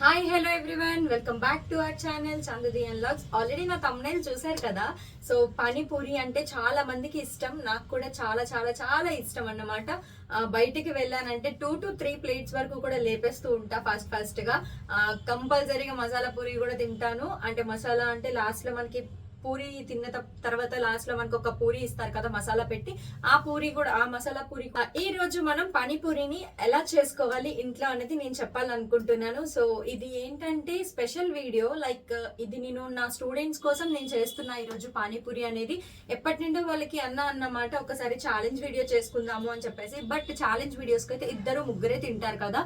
Hi hello everyone welcome back to our channel చందుది and logs already నా thumbnail చూశారు కదా? So panipuri అంటే చాలా మందికి ఇష్టం. నాకు కూడా చాలా చాలా చాలా ఇష్టం అన్నమాట. బయటికి వెళ్ళానంటే టూ టు త్రీ ప్లేట్స్ వరకు కూడా లేపేస్తూ ఉంటా ఫాస్ట్ ఫాస్ట్గా కంపల్సరీగా మసాలా పూరి కూడా తింటాను. అంటే మసాలా అంటే లాస్ట్లో మనకి పూరి తిన్న తర్వాత లాస్ట్లో మనకు ఒక పూరి ఇస్తారు కదా మసాలా పెట్టి. ఆ పూరి కూడా ఆ మసాలా పూరి ఈ రోజు మనం పానీపూరిని ఎలా చేసుకోవాలి ఇంట్లో అనేది నేను చెప్పాలనుకుంటున్నాను. సో ఇది ఏంటంటే స్పెషల్ వీడియో. లైక్ ఇది నేను నా స్టూడెంట్స్ కోసం నేను చేస్తున్నా ఈ రోజు పానీపూరి అనేది. ఎప్పటి నుండో వాళ్ళకి అన్న అన్నమాట ఒకసారి ఛాలెంజ్ వీడియో చేసుకుందాము అని చెప్పేసి. బట్ ఛాలెంజ్ వీడియోస్కి అయితే ఇద్దరు ముగ్గురే తింటారు కదా.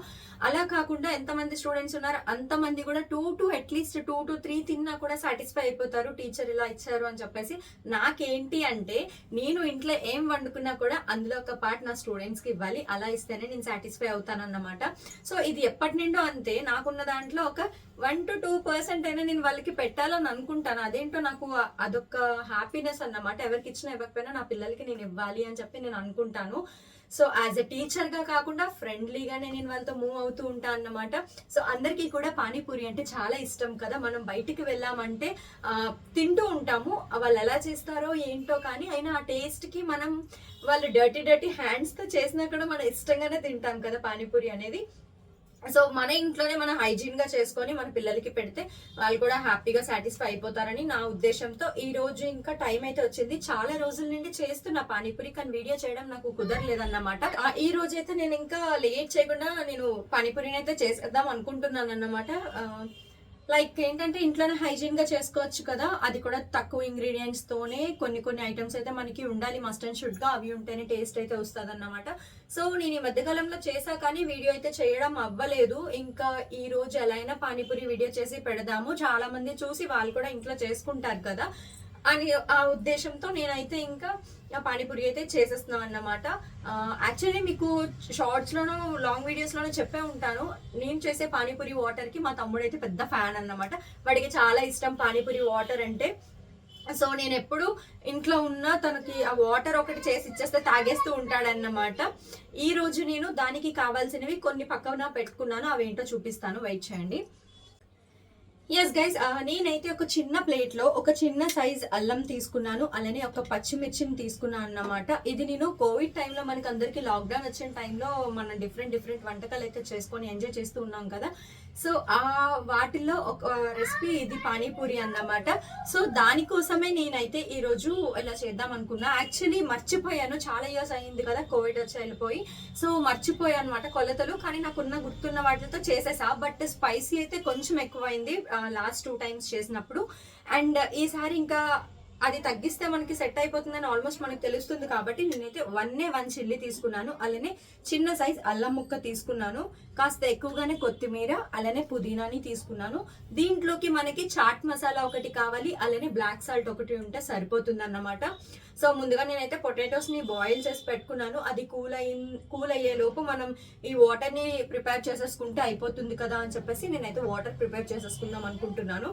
అలా కాకుండా ఎంతమంది స్టూడెంట్స్ ఉన్నారు అంతమంది కూడా two to at least two to three తిన్నా కూడా సాటిస్ఫై అయిపోతారు. టీచర్ ఇలా ఇచ్చారు అని చెప్పేసి నాకేంటి అంటే నేను ఇంట్లో ఏం వండుకున్నా కూడా అందులో ఒక పార్ట్ నా స్టూడెంట్స్కి ఇవ్వాలి అలా ఇస్తేనే నేను సాటిస్ఫై అవుతాను అన్నమాట సో ఇది ఎప్పటి నుండో అంతే. నాకున్న దాంట్లో ఒక వన్ టు టూ పర్సెంట్ అయినా నేను వాళ్ళకి పెట్టాలని అనుకుంటాను. అదేంటో నాకు అదొక హ్యాపీనెస్ అన్నమాట. ఎవరికి ఇచ్చినా ఇవ్వకపోయినా నా పిల్లలకి నేను ఇవ్వాలి అని చెప్పి నేను అనుకుంటాను. సో యాజ్ ఎ టీచర్గా కాకుండా ఫ్రెండ్లీగానే నేను వాళ్ళతో మూవ్ అవుతూ ఉంటాను అన్నమాట. సో అందరికీ కూడా పానీపూరి అంటే చాలా ఇష్టం కదా. మనం బయటికి వెళ్ళామంటే తింటూ ఉంటాము. వాళ్ళు ఎలా చేస్తారో ఏంటో కానీ అయినా ఆ టేస్ట్కి మనం వాళ్ళు డర్టీ డర్టీ హ్యాండ్స్తో చేసినా కూడా మనం ఇష్టంగానే తింటాం కదా పానీపూరి అనేది. సో మన ఇంట్లోనే మనం హైజీన్గా చేసుకొని మన పిల్లలకి పెడితే వాళ్ళు కూడా హ్యాపీగా సాటిస్ఫై అయిపోతారని నా ఉద్దేశంతో ఈ రోజు ఇంకా టైం అయితే వచ్చింది. చాలా రోజుల నుండి చేస్తున్న పానీపూరి కానీ వీడియో చేయడం నాకు కుదరలేదన్నమాట. ఈ రోజు అయితే నేను ఇంకా లేట్ చేయకుండా నేను పానీపూరిని అయితే చేసేద్దాం అనుకుంటున్నాను అన్నమాట లైక్ ఏంటంటే ఇంట్లోనే హైజీన్గా చేసుకోవచ్చు కదా అది కూడా తక్కువ ఇంగ్రీడియంట్స్ తోనే కొన్ని కొన్ని ఐటమ్స్ అయితే మనకి ఉండాలి. మస్ట్ అండ్ షుడ్గా అవి ఉంటేనే టేస్ట్ అయితే వస్తుంది అన్నమాట సో నేను ఈ మధ్యకాలంలో చేసా కానీ వీడియో అయితే చేయడం అవ్వలేదు. ఇంకా ఈ రోజు ఎలా అయినా పానీపూరి వీడియో చేసి పెడదాము. చాలా మంది చూసి వాళ్ళు కూడా ఇంట్లో చేసుకుంటారు కదా. అని ఆ ఉద్దేశంతో నేనైతే ఇంకా ఆ పానీపూరి అయితే చేసేస్తున్నాను అన్నమాట. యాక్చువల్లీ మీకు షార్ట్స్లోనూ లాంగ్ వీడియోస్లోనూ చెప్పే ఉంటాను. నేను చేసే పానీపూరి వాటర్కి మా తమ్ముడు అయితే పెద్ద ఫ్యాన్ అన్నమాట. వాడికి చాలా ఇష్టం పానీపూరి వాటర్ అంటే. సో నేను ఎప్పుడు ఇంట్లో ఉన్న తనకి ఆ వాటర్ ఒకటి చేసి ఇచ్చేస్తే తాగేస్తూ ఉంటాడన్నమాట. ఈ రోజు నేను దానికి కావాల్సినవి కొన్ని పక్కన పెట్టుకున్నాను. అవి ఏంటో చూపిస్తాను. వెయిట్ చేయండి. ఎస్ గైస్ uh, నేనైతే ఒక చిన్న ప్లేట్లో ఒక చిన్న సైజ్ అల్లం తీసుకున్నాను. అలానే ఒక పచ్చిమిర్చిని తీసుకున్నాను అన్నమాట. ఇది నేను కోవిడ్ టైంలో మనకి అందరికీ లాక్డౌన్ వచ్చిన టైంలో మనం డిఫరెంట్ డిఫరెంట్ వంటకాలు అయితే చేసుకొని ఎంజాయ్ చేస్తూ ఉన్నాం కదా. సో ఆ వాటిల్లో ఒక రెసిపీ ఇది పానీపూరి అన్నమాట. సో దానికోసమే నేనైతే ఈరోజు ఇలా చేద్దాం అనుకున్నా. యాక్చువల్లీ మర్చిపోయాను. చాలా ఇయర్స్ అయింది కదా కోవిడ్ వచ్చి వెళ్ళిపోయి. సో మర్చిపోయాను అనమాట కొలతలు. కానీ నాకున్న గుర్తున్న వాటితో చేసేసా. బట్ స్పైసీ అయితే కొంచెం ఎక్కువైంది లాస్ట్ టూ టైమ్స్ చేసినప్పుడు. అండ్ ఈసారి ఇంకా అది తగ్గిస్తే మనకి సెట్ అయిపోతుందని ఆల్మోస్ట్ మనకి తెలుస్తుంది కాబట్టి నేనైతే వన్నే వన్ చిల్లీ తీసుకున్నాను. అలానే చిన్న సైజ్ అల్లం ముక్క తీసుకున్నాను. కాస్త ఎక్కువగానే కొత్తిమీర అలానే పుదీనాని తీసుకున్నాను. దీంట్లోకి మనకి చాట్ మసాలా ఒకటి కావాలి అలానే బ్లాక్ సాల్ట్ ఒకటి ఉంటే సరిపోతుంది అన్నమాట సో ముందుగా నేనైతే పొటాటోస్ని బాయిల్ చేసి పెట్టుకున్నాను. అది కూల్ అయిన కూల్ అయ్యే లోపు మనం ఈ వాటర్ని ప్రిపేర్ చేసేసుకుంటే అయిపోతుంది కదా అని చెప్పేసి నేనైతే వాటర్ ప్రిపేర్ చేసేసుకుందాం అనుకుంటున్నాను.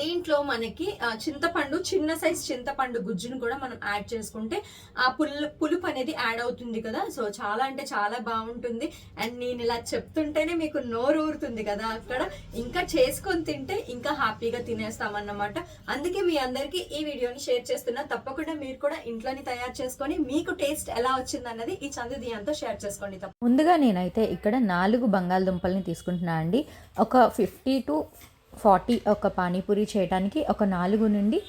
దీంట్లో మనకి చింతపండు చిన్న సైజ్ చింతపండు గుజ్జును కూడా మనం యాడ్ చేసుకుంటే ఆ పుల్ పులుపు అనేది యాడ్ అవుతుంది కదా. సో చాలా అంటే చాలా బాగుంటుంది. అండ్ నేను ఇలా చెప్తుంటేనే మీకు నోరు ఊరుతుంది కదా అక్కడ. ఇంకా చేసుకొని తింటే ఇంకా హ్యాపీగా తినేస్తామన్నమాట. అందుకే మీ అందరికీ ఈ వీడియోని షేర్ చేస్తున్నా. తప్పకుండా మీరు కూడా ఇంట్లోనే తయారు చేసుకొని మీకు టేస్ట్ ఎలా వచ్చింది అన్నది ఈ చందుదియంతో షేర్ చేసుకోండి తప్ప ముందుగా నేనైతే ఇక్కడ నాలుగు బంగాళదుంపల్ని తీసుకుంటున్నా అండి. ఒక ఫిఫ్టీ టు ఫార్టీ ఒక పానీపూరి చేయడానికి ఒక నాలుగు నుండి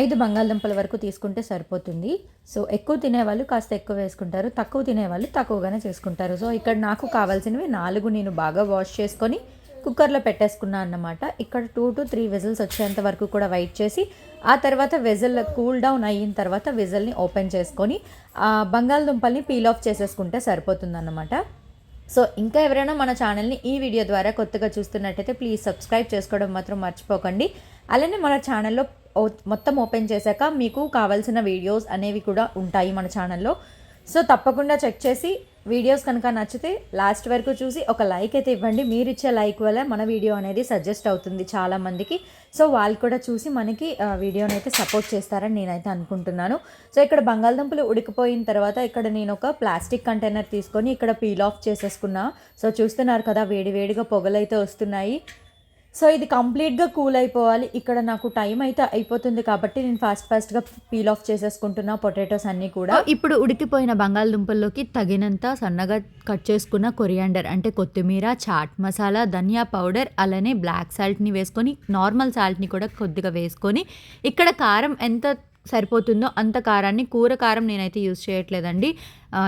ఐదు బంగాళదుంపల వరకు తీసుకుంటే సరిపోతుంది. సో ఎక్కువ తినేవాళ్ళు కాస్త ఎక్కువ వేసుకుంటారు. తక్కువ తినేవాళ్ళు తక్కువగానే చేసుకుంటారు. సో ఇక్కడ నాకు కావాల్సినవి నాలుగు నేను బాగా వాష్ చేసుకొని కుక్కర్లో పెట్టేసుకున్నా అన్నమాట. ఇక్కడ టూ టు త్రీ విజిల్స్ వచ్చేంత వరకు కూడా వెయిట్ చేసి ఆ తర్వాత విజిల్ కూల్ డౌన్ అయిన తర్వాత విజిల్ని ఓపెన్ చేసుకొని ఆ బంగాళదుంపల్ని పీల్ ఆఫ్ చేసేసుకుంటే సరిపోతుంది సో ఇంకా ఎవరైనా మన ఛానల్ని ఈ వీడియో ద్వారా కొత్తగా చూస్తున్నట్టయితే ప్లీజ్ సబ్స్క్రైబ్ చేసుకోవడం మాత్రం మర్చిపోకండి. అలానే మన ఛానల్లో ఓ- మొత్తం ఓపెన్ చేశాక మీకు కావాల్సిన వీడియోస్ అనేవి కూడా ఉంటాయి మన ఛానల్లో. సో తప్పకుండా చెక్ చేసి వీడియోస్ కనుక నచ్చితే లాస్ట్ వరకు చూసి ఒక లైక్ అయితే ఇవ్వండి. మీరు ఇచ్చే లైక్ వల్ల మన వీడియో అనేది సజెస్ట్ అవుతుంది చాలా మందికి. సో వాళ్ళు కూడా చూసి మనకి వీడియోని అయితే సపోర్ట్ చేస్తారని నేనైతే అనుకుంటున్నాను. సో ఇక్కడ బంగాళదుంపలు ఉడికిపోయిన తర్వాత ఇక్కడ నేను ఒక ప్లాస్టిక్ కంటైనర్ తీసుకొని ఇక్కడ పీల్ ఆఫ్ చేసేసుకున్నా. సో చూస్తున్నారు కదా వేడి వేడిగా పొగలైతే వస్తున్నాయి. సో ఇది కంప్లీట్గా కూల్ అయిపోవాలి. ఇక్కడ నాకు టైం అయితే అయిపోతుంది కాబట్టి నేను ఫాస్ట్ ఫాస్ట్గా పీల్ ఆఫ్ చేసేసుకుంటున్నా పొటాటోస్ అన్నీ కూడా. ఇప్పుడు ఉడికిపోయిన బంగాళదుంపల్లోకి తగినంత సన్నగా కట్ చేసుకున్న కొరియాండర్ అంటే కొత్తిమీర చాట్ మసాలా ధనియా పౌడర్ అలానే బ్లాక్ సాల్ట్ని వేసుకొని నార్మల్ సాల్ట్ని కూడా కొద్దిగా వేసుకొని ఇక్కడ కారం ఎంత సరిపోతుందో అంత కారాన్ని కూర కారం నేనైతే యూజ్ చేయట్లేదండి.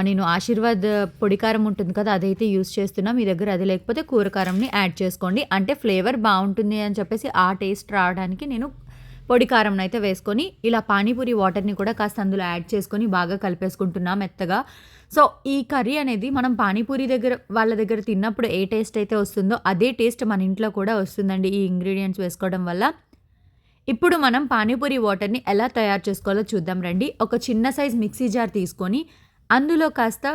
నేను ఆశీర్వాద్ పొడి కారం ఉంటుంది కదా అదైతే యూజ్ చేస్తున్నా. మీ దగ్గర అది లేకపోతే కూర కారంని యాడ్ చేసుకోండి. అంటే ఫ్లేవర్ బాగుంటుంది అని చెప్పేసి ఆ టేస్ట్ రావడానికి నేను పొడి కారం అయితే వేసుకొని ఇలా పానీపూరి వాటర్ని కూడా కాస్త అందులో యాడ్ చేసుకొని బాగా కలిపేసుకుంటున్నా మెత్తగా. సో ఈ కర్రీ అనేది మనం పానీపూరి దగ్గర వాళ్ళ దగ్గర తిన్నప్పుడు ఏ టేస్ట్ అయితే వస్తుందో అదే టేస్ట్ మన ఇంట్లో కూడా వస్తుందండి ఈ ఇంగ్రీడియంట్స్ వేసుకోవడం వల్ల. ఇప్పుడు మనం పానీపూరి వాటర్ని ఎలా తయారు చేసుకోవాలో చూద్దాం రండి. ఒక చిన్న సైజ్ మిక్సీ జార్ తీసుకొని అందులో కాస్త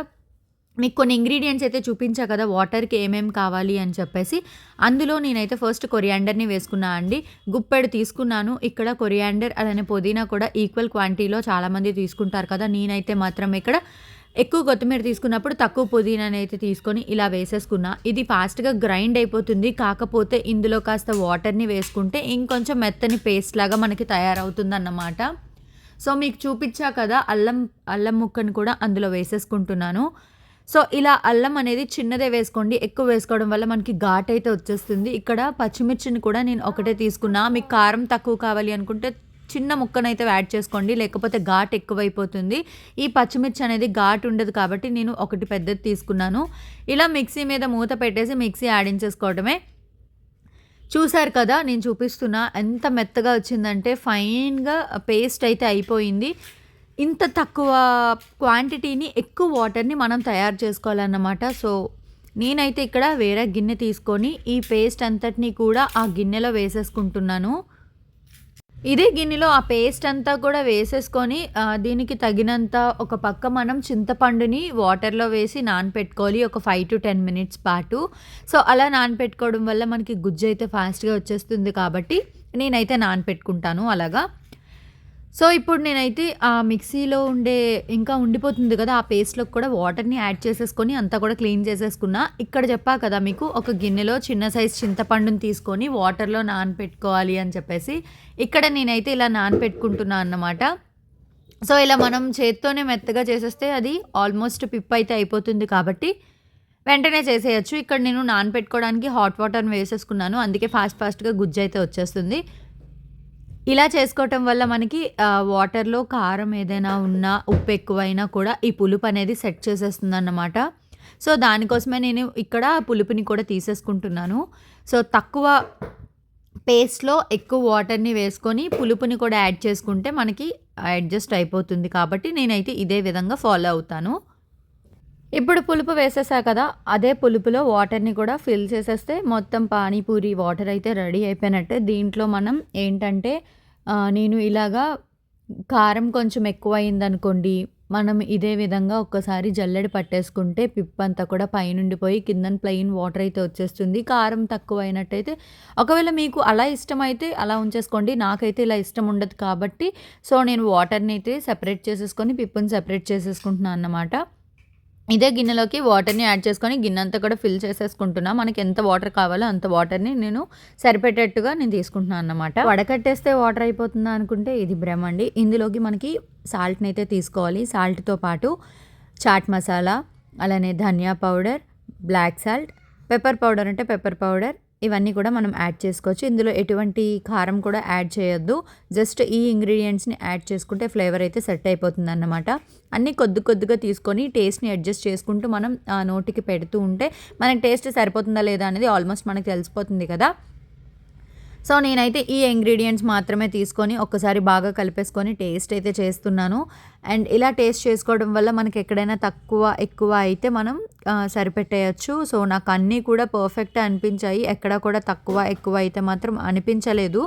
మీకు కొన్ని ఇంగ్రీడియంట్స్ అయితే చూపించా కదా వాటర్కి ఏమేమి కావాలి అని చెప్పేసి. అందులో నేనైతే ఫస్ట్ కొరియాండర్ని వేసుకున్నా అండి. గుప్పెడు తీసుకున్నాను. ఇక్కడ కొరియాండర్ అలానే పుదీనా కూడా ఈక్వల్ క్వాంటిటీలో చాలామంది తీసుకుంటారు కదా నేనైతే మాత్రం ఇక్కడ ఎక్కువ కొత్తిమీర తీసుకున్నప్పుడు తక్కువ పుదీనాని అయితే తీసుకొని ఇలా వేసేసుకున్నా. ఇది ఫాస్ట్గా గ్రైండ్ అయిపోతుంది. కాకపోతే ఇందులో కాస్త వాటర్ని వేసుకుంటే ఇంకొంచెం మెత్తని పేస్ట్ లాగా మనకి తయారవుతుందన్నమాట. సో మీకు చూపించా కదా అల్లం అల్లం ముక్కను కూడా అందులో వేసేసుకుంటున్నాను. సో ఇలా అల్లం అనేది చిన్నదే వేసుకోండి. ఎక్కువ వేసుకోవడం వల్ల మనకి ఘాట్ అయితే వచ్చేస్తుంది. ఇక్కడ పచ్చిమిర్చిని కూడా నేను ఒకటే తీసుకున్నా. మీకు కారం తక్కువ కావాలి అనుకుంటే చిన్న ముక్కనైతే యాడ్ చేసుకోండి లేకపోతే ఘాట్ ఎక్కువైపోతుంది. ఈ పచ్చిమిర్చి అనేది ఘాట్ ఉండదు కాబట్టి నేను ఒకటి పెద్దది తీసుకున్నాను. ఇలా మిక్సీ మీద మూత పెట్టేసి మిక్సీ ఆడించేసుకోవడమే చూశారు కదా నేను చూపిస్తున్నా ఎంత మెత్తగా వచ్చిందంటే ఫైన్గా పేస్ట్ అయితే అయిపోయింది. ఇంత తక్కువ క్వాంటిటీని ఎక్కువ వాటర్ని మనం తయారు చేసుకోవాలన్నమాట. సో నేనైతే ఇక్కడ వేరే గిన్నె తీసుకొని ఈ పేస్ట్ అంతటిని కూడా ఆ గిన్నెలో వేసేసుకుంటున్నాను. ఇదే గిన్నెలో ఆ పేస్ట్ అంతా కూడా వేసేసుకొని దీనికి తగినంత ఒక పక్క మనం చింతపండుని వాటర్లో వేసి నానపెట్టుకోవాలి ఒక ఫైవ్ టు టెన్ మినిట్స్ పాటు. సో అలా నానపెట్టుకోవడం వల్ల మనకి గుజ్జు అయితే ఫాస్ట్గా వచ్చేస్తుంది కాబట్టి నేనైతే నానపెట్టుకుంటాను అలాగా. సో ఇప్పుడు నేనైతే ఆ మిక్సీలో ఉండే ఇంకా ఉండిపోతుంది కదా ఆ పేస్ట్లోకి కూడా వాటర్ని యాడ్ చేసేసుకొని అంతా కూడా క్లీన్ చేసేసుకున్నా ఇక్కడ చెప్పా కదా మీకు ఒక గిన్నెలో చిన్న సైజ్ చింతపండుని తీసుకొని వాటర్లో నానపెట్టుకోవాలి అని చెప్పేసి ఇక్కడ నేనైతే ఇలా నానపెట్టుకుంటున్నా అన్నమాట. సో ఇలా మనం చేత్తోనే మెత్తగా చేసేస్తే అది ఆల్మోస్ట్ పిప్ అయితే అయిపోతుంది కాబట్టి వెంటనే చేసేయచ్చు. ఇక్కడ నేను నానపెట్టుకోవడానికి హాట్ వాటర్ని వేసేసుకున్నాను అందుకే ఫాస్ట్ ఫాస్ట్గా గుజ్జు అయితే వచ్చేస్తుంది. ఇలా చేసుకోవటం వల్ల మనకి వాటర్లో కారం ఏదైనా ఉన్నా ఉప్పు ఎక్కువైనా కూడా ఈ పులుపు అనేది సెట్ చేసేస్తుంది అన్నమాట సో దానికోసమే నేను ఇక్కడ పులుపుని కూడా తీసేసుకుంటున్నాను. సో తక్కువ పేస్ట్లో ఎక్కువ వాటర్ని వేసుకొని పులుపుని కూడా యాడ్ చేసుకుంటే మనకి అడ్జస్ట్ అయిపోతుంది కాబట్టి నేనైతే ఇదే విధంగా ఫాలో అవుతాను. ఇప్పుడు పులుపు వేసేసా కదా అదే పులుపులో వాటర్ని కూడా ఫిల్ చేసేస్తే మొత్తం పానీపూరి వాటర్ అయితే రెడీ అయిపోయినట్టే. దీంట్లో మనం ఏంటంటే నేను ఇలాగా కారం కొంచెం ఎక్కువ అయిందనుకోండి మనం ఇదే విధంగా ఒక్కసారి జల్లెడ పట్టేసుకుంటే పిప్ అంతా కూడా పైనుండి పోయి కింద ప్లెయిన్ వాటర్ అయితే వచ్చేస్తుంది. కారం తక్కువ అయినట్టయితే ఒకవేళ మీకు అలా ఇష్టమైతే అలా ఉంచేసుకోండి నాకైతే ఇలా ఇష్టం ఉండదు కాబట్టి సో నేను వాటర్ని అయితే సెపరేట్ చేసేసుకొని పిప్పుని సెపరేట్ చేసేసుకుంటున్నాను అన్నమాట. ఇదే గిన్నెలోకి వాటర్ని యాడ్ చేసుకొని గిన్నె అంతా కూడా ఫిల్ చేసేసుకుంటున్నా. మనకి ఎంత వాటర్ కావాలో అంత వాటర్ని నేను సరిపెట్టేట్టుగా నేను తీసుకుంటున్నాను అన్నమాట. వడకట్టేస్తే వాటర్ అయిపోతుందా అనుకుంటే ఇది భ్రమ అండి. ఇందులోకి మనకి సాల్ట్ని అయితే తీసుకోవాలి. సాల్ట్తో పాటు చాట్ మసాలా అలానే ధనియా powder black salt pepper powder అంటే పెప్పర్ పౌడర్ ఇవన్నీ కూడా మనం యాడ్ చేసుకోవచ్చు. ఇందులో ఎటువంటి కారం కూడా యాడ్ చేయొద్దు. జస్ట్ ఈ ఇంగ్రీడియంట్స్ని యాడ్ చేసుకుంటే ఫ్లేవర్ అయితే సెట్ అయిపోతుంది అన్నమాట అన్నీ కొద్ది కొద్దిగా తీసుకొని టేస్ట్ని అడ్జస్ట్ చేసుకుంటూ మనం నోటికి పెడుతూ ఉంటే మనకి టేస్ట్ సరిపోతుందా లేదా అనేది ఆల్మోస్ట్ మనకు తెలిసిపోతుంది కదా. సో నేనైతే ఈ ఇంగ్రీడియంట్స్ మాత్రమే తీసుకొని ఒక్కసారి బాగా కలిపేసుకొని టేస్ట్ అయితే చేస్తున్నాను. అండ్ ఇలా టేస్ట్ చేసుకోవడం వల్ల మనకి ఎక్కడైనా తక్కువ ఎక్కువ అయితే మనం సరిపెట్టేయచ్చు. సో నాకు అన్నీ కూడా పర్ఫెక్ట్ అనిపించాయి. ఎక్కడ కూడా తక్కువ ఎక్కువ అయితే మాత్రం అనిపించలేదు.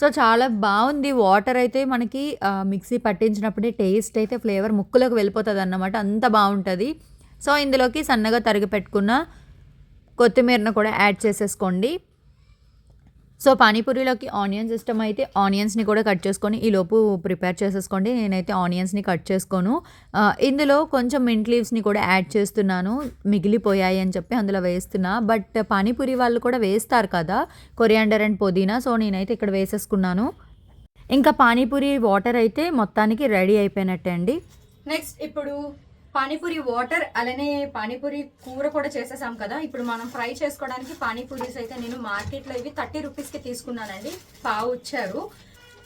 సో చాలా బాగుంది. వాటర్ అయితే మనకి మిక్సీ పట్టించినప్పుడే టేస్ట్ అయితే ఫ్లేవర్ ముక్కులోకి వెళ్ళిపోతుంది అన్నమాట అంత బాగుంటుంది. సో ఇందులోకి సన్నగా తరిగి పెట్టుకున్న కొత్తిమీరను కూడా యాడ్ చేసేసుకోండి. సో పానీపూరిలోకి ఆనియన్స్ ఇష్టం అయితే ఆనియన్స్ని కూడా కట్ చేసుకొని ఈ లోపు ప్రిపేర్ చేసేసుకోండి. నేనైతే ఆనియన్స్ని కట్ చేసుకోను. ఇందులో కొంచెం మింట్ లీవ్స్ని కూడా యాడ్ చేస్తున్నాను. మిగిలిపోయాయి అని చెప్పి అందులో వేస్తున్నా. బట్ పానీపూరి వాళ్ళు కూడా వేస్తారు కదా కొరియాండర్ అండ్ పుదీనా. సో నేనైతే ఇక్కడ వేసేసుకున్నాను. ఇంకా పానీపూరి వాటర్ అయితే మొత్తానికి రెడీ అయిపోయినట్టే అండి. నెక్స్ట్ ఇప్పుడు పానీపూరి వాటర్ అలానే పానీపూరి కూర కూడా చేసేసాం కదా. ఇప్పుడు మనం ఫ్రై చేసుకోవడానికి పానీపూరీస్ అయితే నేను మార్కెట్లో ఇవి థర్టీ రూపీస్కి తీసుకున్నానండి. పావు ఇచ్చారు.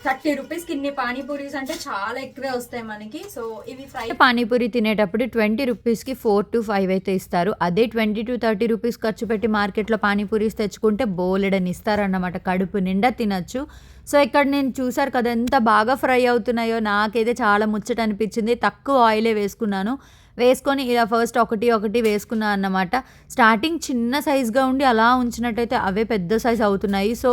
థర్టీ రూపీస్కి ఇన్ని పానీపూరీస్ అంటే చాలా ఎక్కువే వస్తాయి మనకి. సో ఇవి ఫ్రై పానీపూరి తినేటప్పుడు ట్వంటీ రూపీస్కి ఫోర్ టు ఫైవ్ అయితే ఇస్తారు. అదే ట్వంటీ టు థర్టీ రూపీస్ ఖర్చు పెట్టి మార్కెట్లో పానీపూరీస్ తెచ్చుకుంటే బోలెడని ఇస్తారన్నమాట. కడుపు నిండా తినచ్చు. సో ఇక్కడ నేను చూసారు కదా ఎంత బాగా ఫ్రై అవుతున్నాయో. నాకైతే చాలా ముచ్చట అనిపించింది. తక్కువ ఆయిలే వేసుకున్నాను. వేసుకొని ఇలా ఫస్ట్ ఒకటి ఒకటి వేసుకున్నాను అన్నమాట. స్టార్టింగ్ చిన్న సైజ్గా ఉండి అలా ఉంచినట్టయితే అవే పెద్ద సైజ్ అవుతున్నాయి. సో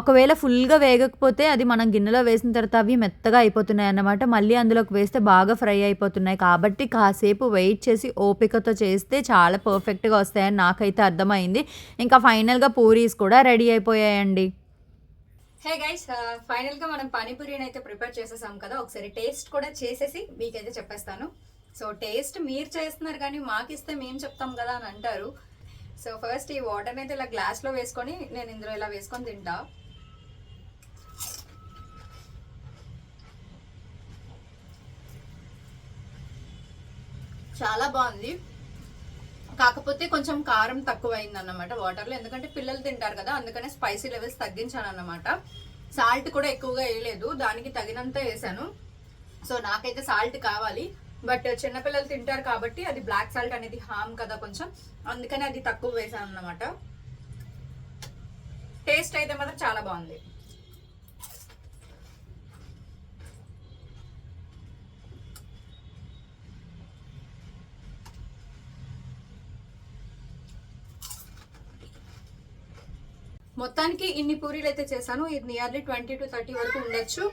ఒకవేళ ఫుల్గా వేగకపోతే అది మనం గిన్నెలో వేసిన తర్వాత అవి మెత్తగా అయిపోతున్నాయి అన్నమాట. మళ్ళీ అందులోకి వేస్తే బాగా ఫ్రై అయిపోతున్నాయి. కాబట్టి కాసేపు వెయిట్ చేసి ఓపికతో చేస్తే చాలా పర్ఫెక్ట్గా వస్తాయని నాకైతే అర్థమైంది. ఇంకా ఫైనల్గా పూరీస్ కూడా రెడీ అయిపోయాయండి. హే గైస్ ఫైనల్గా మనం పానీపూరిని అయితే ప్రిపేర్ చేసేసాం కదా. ఒకసారి టేస్ట్ కూడా చేసేసి మీకైతే చెప్పేస్తాను. సో టేస్ట్ మీరు చేస్తున్నారు కానీ మాకు ఇస్తే మేము చెప్తాం కదా అని అంటారు. సో ఫస్ట్ ఈ వాటర్ అయితే ఇలా గ్లాస్లో వేసుకొని నేను ఇందులో ఇలా వేసుకొని తింటా. చాలా బాగుంది. కాకపోతే కొంచెం కారం తక్కువ అయింది అన్నమాట వాటర్లో ఎందుకంటే పిల్లలు తింటారు కదా అందుకనే స్పైసీ లెవెల్స్ తగ్గించాను అన్నమాట సాల్ట్ కూడా ఎక్కువగా వేయలేదు. దానికి తగినంత వేసాను. సో నాకైతే సాల్ట్ కావాలి. బట్ చిన్నపిల్లలు తింటారు కాబట్టి అది బ్లాక్ సాల్ట్ అనేది హామ్ కదా కొంచెం. అందుకని అది తక్కువ వేసాను అన్నమాట టేస్ట్ అయితే మాత్రం చాలా బాగుంది. మొత్తానికి ఇన్ని పూరీలు అయితే చేశాను. ఇది నియర్లీ ట్వంటీ టు థర్టీ వరకు ఉండొచ్చు.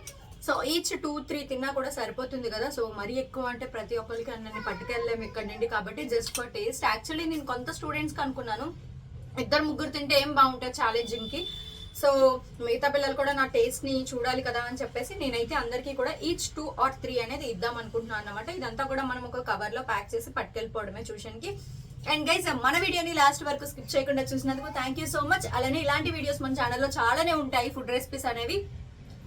సో ఈచ్ టూ త్రీ తిన్నా కూడా సరిపోతుంది కదా. సో మరీ ఎక్కువ అంటే ప్రతి ఒక్కరికి అన్నీ పట్టుకెళ్ళలేము ఇక్కడ నుండి కాబట్టి జస్ట్ ఫర్ టేస్ట్ యాక్చువల్లీ నేను కొంత స్టూడెంట్స్కి అనుకున్నాను. ఇద్దరు ముగ్గురు తింటే ఏం బాగుంటుంది ఛాలెంజింగ్కి సో మిగతా పిల్లలు కూడా నా టేస్ట్ని చూడాలి కదా అని చెప్పేసి నేనైతే అందరికీ కూడా ఈచ్ టూ ఆర్ త్రీ అనేది ఇద్దాం అనుకుంటున్నాను అనమాట ఇదంతా కూడా మనం ఒక కవర్లో ప్యాక్ చేసి పట్టుకెళ్ళిపోవడమే ట్యూషన్కి అండ్ గైస్ మన వీడియోని లాస్ట్ వరకు స్కిప్ చేయకుండా చూసినందుకు థ్యాంక్ యూ సో మచ్ అలానే ఇలాంటి వీడియోస్ మన ఛానల్లో చాలానే ఉంటాయి ఫుడ్ రెసిపీస్ అనేవి.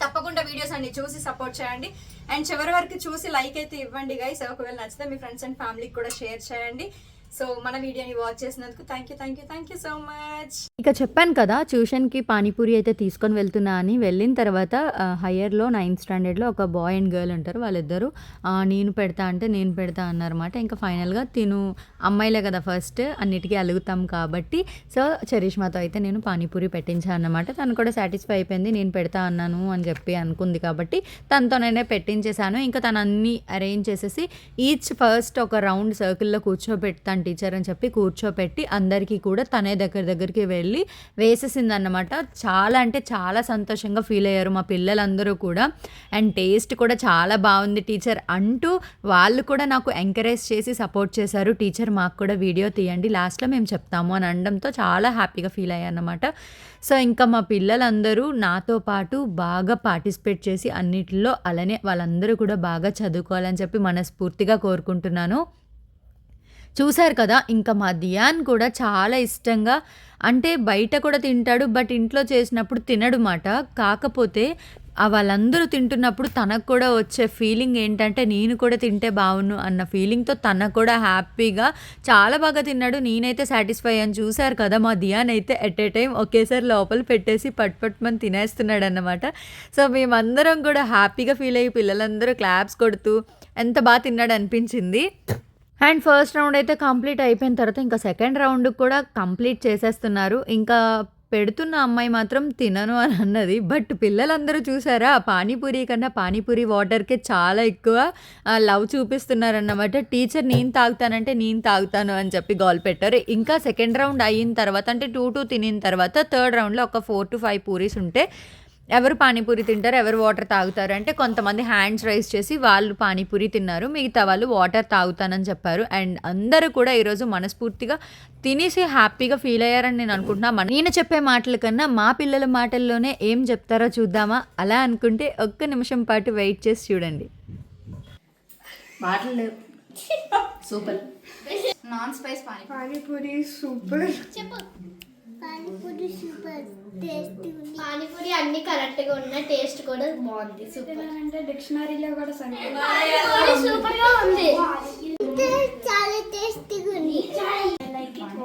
తప్పకుండా వీడియోస్ అన్ని చూసి సపోర్ట్ చేయండి. అండ్ చివరి వరకు చూసి లైక్ అయితే ఇవ్వండి గైస్ ఒకవేళ నచ్చితే మీ ఫ్రెండ్స్ అండ్ ఫ్యామిలీకి కూడా షేర్ చేయండి. సో మన వీడియోని వాచ్ చేసినందుకు thank you thank you thank you so much ఇక చెప్పాను కదా ట్యూషన్కి పానీపూరి అయితే తీసుకొని వెళ్తున్నా అని. వెళ్ళిన తర్వాత హయ్యర్లో నైన్త్ స్టాండర్డ్లో ఒక బాయ్ అండ్ గర్ల్ ఉంటారు వాళ్ళిద్దరు. నేను పెడతా అంటే నేను పెడతా అన్నారన్నమాట. ఇంకా ఫైనల్గా తిను అమ్మాయిలే కదా ఫస్ట్ అన్నిటికీ అలుగుతాం కాబట్టి. సో చరిష్మాతో అయితే నేను పానీపూరి పెట్టించాను అన్నమాట. తను కూడా సాటిస్ఫై అయిపోయింది నేను పెడతా అన్నాను అని చెప్పి అనుకుంది కాబట్టి తనతోనైనా పెట్టించేశాను. ఇంకా తను అన్నీ అరేంజ్ చేసేసి ఈచ్ ఫస్ట్ ఒక రౌండ్ సర్కిల్లో కూర్చోబెడతాను టీచర్ అని చెప్పి కూర్చోపెట్టి అందరికీ కూడా తనే దగ్గర దగ్గరికి వెళ్ళి వేసేసింది అన్నమాట చాలా అంటే చాలా సంతోషంగా ఫీల్ అయ్యారు మా పిల్లలందరూ కూడా. అండ్ టేస్ట్ కూడా చాలా బాగుంది టీచర్ అంటూ వాళ్ళు కూడా నాకు ఎంకరేజ్ చేసి సపోర్ట్ చేశారు. టీచర్ మాకు కూడా వీడియో తీయండి లాస్ట్లో మేము చెప్తాము అని అనడంతో చాలా హ్యాపీగా ఫీల్ అయ్యాను అన్నమాట సో ఇంకా మా పిల్లలందరూ నాతో పాటు బాగా పార్టిసిపేట్ చేసి అన్నిటిలో అలానే వాళ్ళందరూ కూడా బాగా చదువుకోవాలని చెప్పి మనస్ఫూర్తిగా కోరుకుంటున్నాను. చూశారు కదా ఇంకా మా దియాన్ కూడా చాలా ఇష్టంగా అంటే బయట కూడా తింటాడు బట్ ఇంట్లో చేసినప్పుడు తినడు మాట. కాకపోతే వాళ్ళందరూ తింటున్నప్పుడు తనకు కూడా వచ్చే ఫీలింగ్ ఏంటంటే నేను కూడా తింటే బాగున్ను అన్న ఫీలింగ్తో తనకు కూడా హ్యాపీగా చాలా బాగా తిన్నాడు. నేనైతే సాటిస్ఫై అని చూశారు కదా మా దియాన్ అయితే ఎట్ ఏ టైం ఒకేసారి లోపల పెట్టేసి పట్ పట్టుమని తినేస్తున్నాడు అన్నమాట. సో మేమందరం కూడా హ్యాపీగా ఫీల్ అయ్యి పిల్లలందరూ క్లాప్స్ కొడుతూ ఎంత బాగా తిన్నాడు అనిపించింది. అండ్ ఫస్ట్ రౌండ్ అయితే కంప్లీట్ అయిపోయిన తర్వాత ఇంకా సెకండ్ రౌండ్ కూడా కంప్లీట్ చేసేస్తున్నారు. ఇంకా పెడుతున్న అమ్మాయి మాత్రం తినను అని అన్నది. బట్ పిల్లలందరూ చూసారా పానీపూరి కన్నా పానీపూరి వాటర్కే చాలా ఎక్కువ లవ్ చూపిస్తున్నారన్నమాట. టీచర్ నేను తాగుతానంటే నేను తాగుతాను అని చెప్పి గోల్ పెట్టారు. ఇంకా సెకండ్ రౌండ్ అయిన తర్వాత అంటే టూ టూ తినిన తర్వాత థర్డ్ రౌండ్లో ఒక ఫోర్ టు ఫైవ్ పూరీస్ ఉంటే ఎవరు పానీపూరి తింటారు ఎవరు వాటర్ తాగుతారు అంటే కొంతమంది హ్యాండ్స్ రైజ్ చేసి వాళ్ళు పానీపూరి తిన్నారు. మిగతా వాళ్ళు వాటర్ తాగుతానని చెప్పారు. అండ్ అందరూ కూడా ఈరోజు మనస్ఫూర్తిగా తినేసి హ్యాపీగా ఫీల్ అయ్యారని నేను అనుకుంటున్నా. మన- నేను చెప్పే మాటల కన్నా మా పిల్లల మాటల్లోనే ఏం చెప్తారో చూద్దామా? అలా అనుకుంటే ఒక్క నిమిషం పాటు వెయిట్ చేసి చూడండి. మాటలు super. Non spice pani panipuri super. Panipuri super taste panipuri అన్ని కరెక్ట్గా ఉన్న టేస్ట్ కూడా బాగుంది సూపర్. అంటే డిక్షనరీలో కూడా సరిపోయింది సూపర్గా ఉంది. చాలా టేస్టీగా ఉంది. Like it